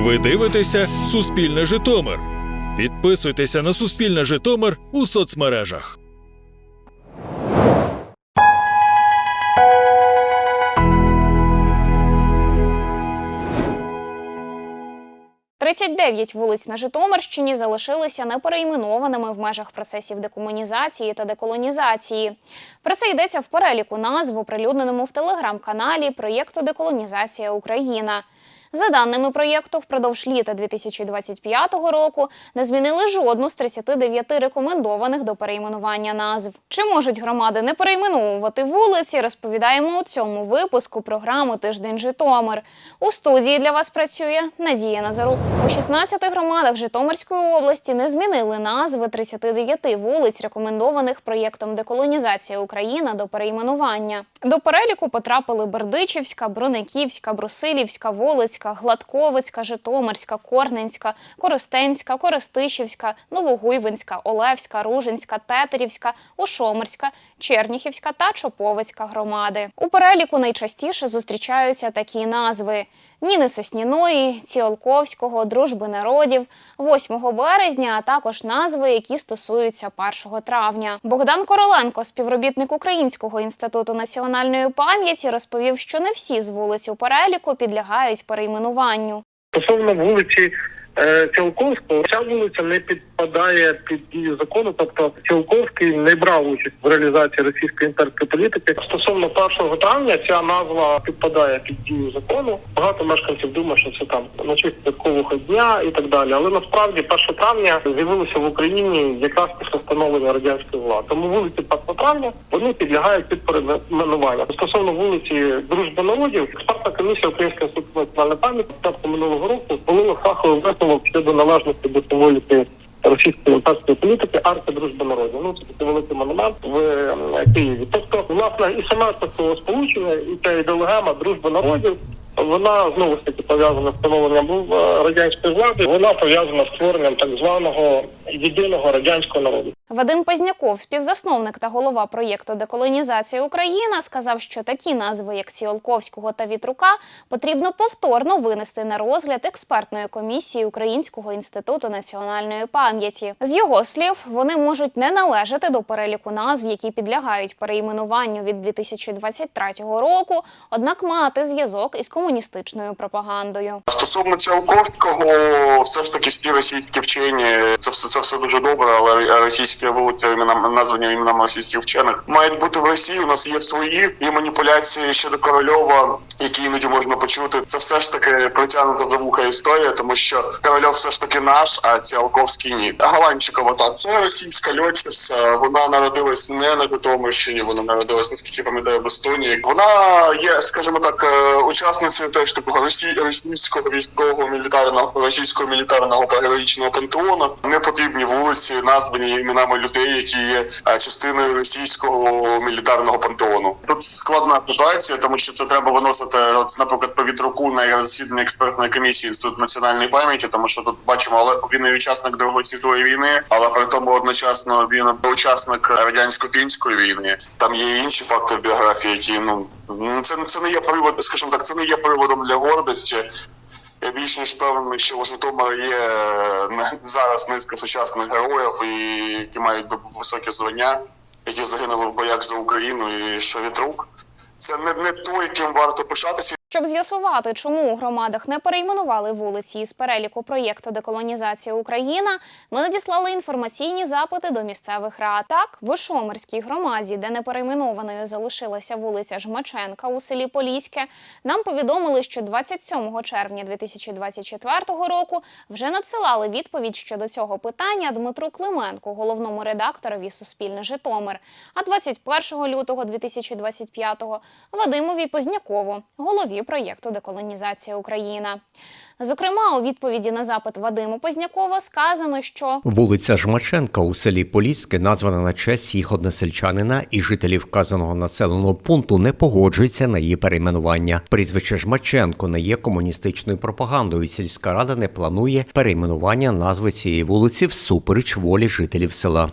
Ви дивитеся Суспільне Житомир. Підписуйтеся на Суспільне Житомир у соцмережах. – 39 вулиць на Житомирщині залишилися неперейменованими в межах процесів декомунізації та деколонізації. Про це йдеться в переліку назв, оприлюдненому в телеграм-каналі проєкту Деколонізація Україна. За даними проєкту, впродовж літа 2025 року не змінили жодну з 39 рекомендованих до перейменування назв. Чи можуть громади не перейменовувати вулиці? Розповідаємо у цьому випуску програми Тиждень Житомир. У студії для вас працює Надія Назарук. У 16 громадах Житомирської області не змінили назви 39 вулиць, рекомендованих проєктом Деколонізація Україна до перейменування. До переліку потрапили Бердичівська, Брониківська, Брусилівська, Волицька, Гладковицька, Житомирська, Корненська, Коростенська, Коростишівська, Новогуйвинська, Олевська, Ружинська, Тетерівська, Ошомирська, Черніхівська та Чоповицька громади. У переліку найчастіше зустрічаються такі назви: Ніни Сосніної, Ціолковського, Дружби народів, 8 березня, а також назви, які стосуються 1 травня. Богдан Короленко, співробітник Українського інституту національної пам'яті, розповів, що не всі з вулиць у переліку підлягають перейменуванню. Стосовно вулиці Цілковського, ця вулиця не підпадає під дію закону, тобто Цілковський не брав участь в реалізації російської імперської політики. Стосовно 1 травня ця назва підпадає під дію закону. Багато мешканців думають, що це там честь святкового дня і так далі. Але насправді 1 травня з'явилося в Україні якраз після встановлення радянської влади. Тому вулиці 1 травня вони підлягають під перейменування. Стосовно вулиці Дружби народів, експертна комісія Українського інституту національної пам'яті початку минулого року було фаховий висновок щодо належності до символіки російської імперської політики арка дружби народів. Ну це такий великий монумент в е, Києві. Тобто, власне, і це слово сполучення, і ця ідеологема дружби народів. Вона знову ж таки пов'язана з встановленням е, радянської влади. Вона пов'язана з створенням так званого єдиного радянського народу. Вадим Позняков, співзасновник та голова проєкту Деколонізація Україна, сказав, що такі назви, як Ціолковського та Вітрука, потрібно повторно винести на розгляд експертної комісії Українського інституту національної пам'яті. З його слів, вони можуть не належати до переліку назв, які підлягають перейменуванню від 2023 року, однак мати зв'язок із комуністичною пропагандою. Стосовно Ціолковського, все ж таки всі російські вчені, це все це все дуже добре, але російські вулиці імена названі іменами російських вчених мають бути в Росії. У нас є свої і маніпуляції щодо Корольова, які іноді можна почути. Це все ж таки притягнута за вуха історія, тому що Корольов все ж таки наш, а Ціолковський ні. Галанчикова та це російська льотчиця. Вона народилась не на Житомирщині, вона народилась, наскільки пам'ятаю, в Естонії. Вона є, скажімо так, е, учасницею теж такого росі- російського військового мілітарного російського мілітарного та героїчного пантеону. Не потрібні вулиці, названі іменами людей, які є е, частиною російського мілітарного пантеону. Тут складна ситуація, тому що це треба виносити, от, наприклад, по вітруку на засідання експертної комісії інституту національної пам'яті, тому що тут бачимо, але він і учасник Другої світової війни, але при тому одночасно він учасник радянсько-фінської війни. Там є інші фактори біографії, які ну це це не є привод, скажімо так, це не є приводом для гордості. Я більш ніж впевнений, що у Житомира є е, зараз низка сучасних героїв, і які мають високі звання, які загинули в боях за Україну, і що вітрук. Це не, не той, яким варто пишатися. Щоб з'ясувати, чому у громадах не перейменували вулиці із переліку проєкту Деколонізація Україна, ми надіслали інформаційні запити до місцевих рад. Так, в Ошомерській громаді, де не перейменованою залишилася вулиця Жмаченка у селі Поліське, нам повідомили, що 27 червня 2024 року вже надсилали відповідь щодо цього питання Дмитру Клименку, головному редакторові Суспільне Житомир. А 21 лютого 2025 Вадимові Познякову, голові проєкту Деколонізація Україна. Зокрема, у відповіді на запит Вадиму Познякова сказано, що Вулиця Жмаченка у селі Поліське названа на честь їх односельчанина, і жителі вказаного населеного пункту не погоджуються на її перейменування. Прізвище Жмаченко не є комуністичною пропагандою. Сільська рада не планує перейменування назви цієї вулиці всупереч волі жителів села.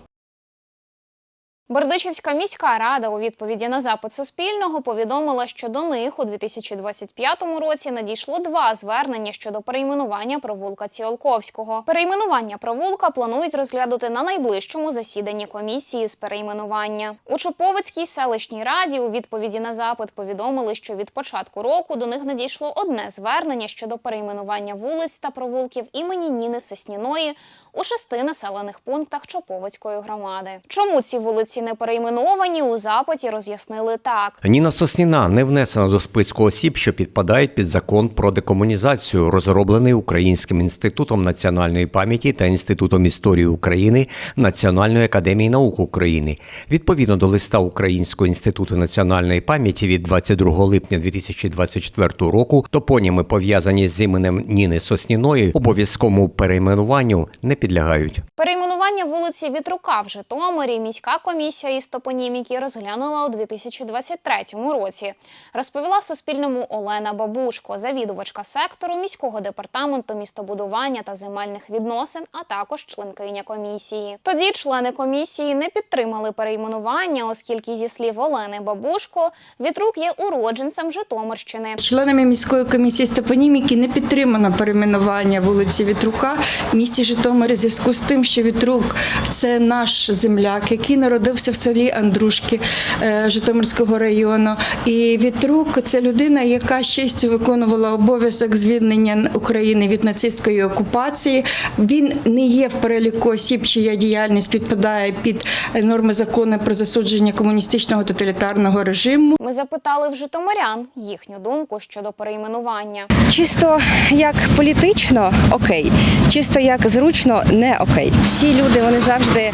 Бердичівська міська рада у відповіді на запит Суспільного повідомила, що до них у 2025 році надійшло два звернення щодо перейменування провулка Ціолковського. Перейменування провулка планують розглядати на найближчому засіданні комісії з перейменування. У Чуповицькій селищній раді у відповіді на запит повідомили, що від початку року до них надійшло одне звернення щодо перейменування вулиць та провулків імені Ніни Сосніної у шести населених пунктах Чоповицької громади. Чому ці вулиці не перейменовані у запиті роз'яснили так. Ніна Сосніна не внесена до списку осіб, що підпадають під закон про декомунізацію, розроблений Українським інститутом національної пам'яті та інститутом історії України Національної академії наук України. Відповідно до листа Українського інституту національної пам'яті від 22 липня 2024 року, топоніми пов'язані з іменем Ніни Сосніної обов'язковому перейменуванню не підлягають. Перейменування вулиці Вітрука в Житомирі міська комісія із топоніміки розглянула у 2023 році. Розповіла Суспільному Олена Бабушко, завідувачка сектору міського департаменту містобудування та земельних відносин, а також членкиня комісії. Тоді члени комісії не підтримали перейменування, оскільки, зі слів Олени Бабушко, Вітрук є уродженцем Житомирщини. Членами міської комісії з топоніміки не підтримано перейменування вулиці Вітрука в місті Житомир зв'язку з тим, що Вітрук це наш земляк, який народився в селі Андрушки е, Житомирського району. І Вітрук це людина, яка з честю виконувала обов'язок звільнення України від нацистської окупації. Він не є в переліку осіб, чия діяльність підпадає під е, норми закону про засудження комуністичного тоталітарного режиму. Ми запитали в житомирян їхню думку щодо перейменування. Чисто як політично окей, чисто як зручно не окей. Всі люди вони завжди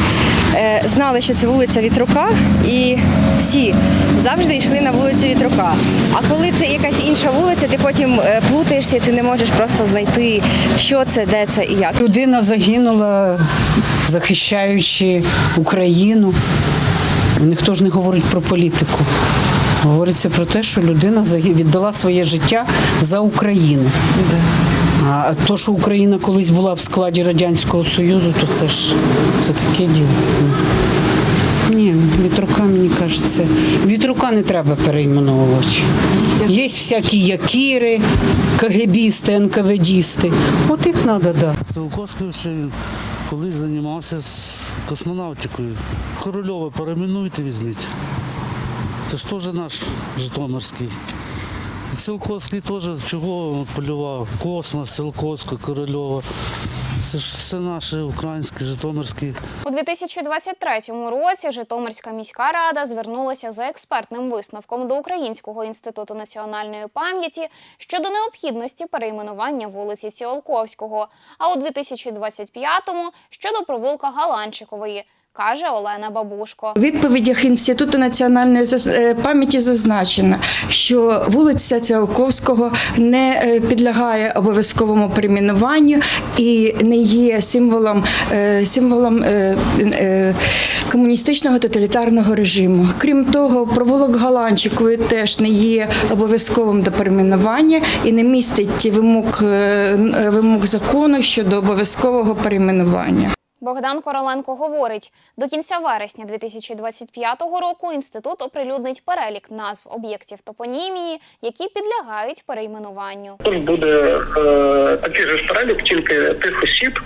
знали, що це вулиця Вітрука, і всі завжди йшли на вулицю Вітрука. А коли це якась інша вулиця, ти потім е, плутаєшся, і ти не можеш просто знайти, що це, де це і як. Людина загинула, захищаючи Україну. Ніхто ж не говорить про політику. Говориться про те, що людина віддала своє життя за Україну. А то, що Україна колись була в складі Радянського Союзу, то це ж це таке діло. Ні, вітрука, мені кажеться, вітрука не треба перейменовувати. Є всякі якіри, КГБісти, НКВДісти. От їх треба, так. Да. Циолковський ще колись займався з космонавтикою. Корольова перейменуйте, візьміть. Це ж теж наш Житомирський. І теж чого полював? Космос, Циолковська, Корольова. Це ж все наше українське, житомирське. У 2023 році Житомирська міська рада звернулася за експертним висновком до Українського інституту національної пам'яті щодо необхідності перейменування вулиці Ціолковського, а у 2025-му щодо провулка Галанчикової, каже Олена Бабушко. У відповідях Інституту національної е, пам'яті зазначено, що вулиця Ціолковського не е, підлягає обов'язковому перейменуванню і не є символом, е, символом комуністичного тоталітарного режиму. Крім того, провулок Галанчикової теж не є обов'язковим до перейменування і не містить вимог, вимог закону щодо обов'язкового перейменування. Богдан Короленко говорить, до кінця вересня 2025 року інститут оприлюднить перелік назв об'єктів топонімії, які підлягають перейменуванню. Тут буде е, такий же перелік тільки тих осіб,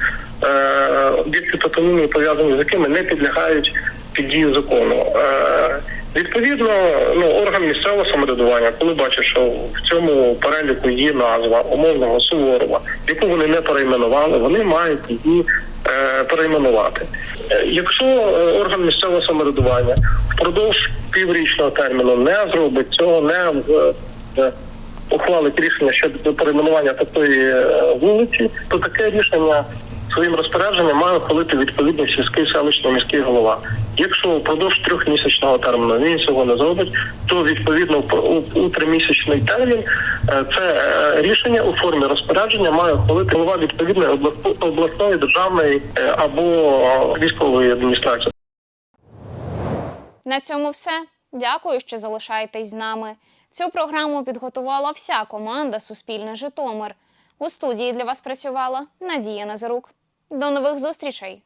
е, об'єкти топонімії пов'язані з якими не підлягають під дію закону. Е, відповідно, ну орган місцевого самоврядування, коли бачить, що в цьому переліку є назва умовного Суворова, яку вони не перейменували, вони мають її перейменувати. Е, Якщо е, орган місцевого самоврядування впродовж піврічного терміну не зробить цього, не е, ухвалить рішення щодо перейменування такої е, вулиці, то таке рішення своїм розпорядженням має ухвалити відповідний сільський селищний міський голова. Якщо впродовж трьохмісячного терміну він цього не зробить, то відповідно у, тримісячний термін е, це е, рішення у формі розпорядження має ухвалити голова відповідної обласної, обласної державної е, або військової адміністрації. На цьому все. Дякую, що залишаєтесь з нами. Цю програму підготувала вся команда Суспільне Житомир. У студії для вас працювала Надія Назарук. До нових зустрічей!